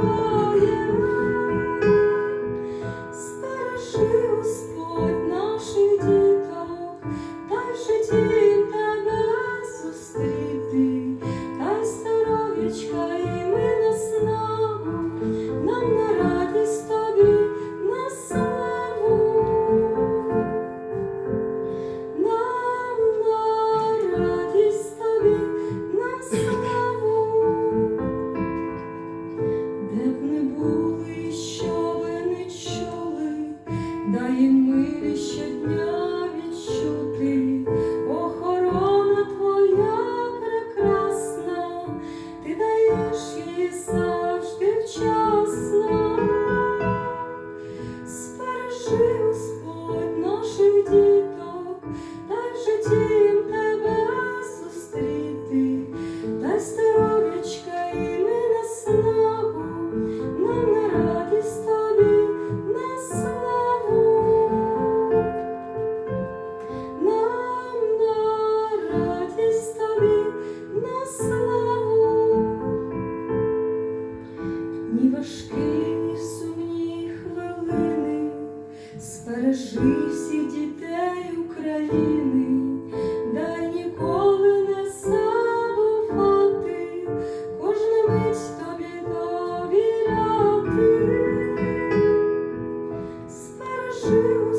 you. ні важкі, ні сумні хвилини, спережи всіх дітей України, дай ніколи не забувати, кожну мить тобі довіряти, спережи.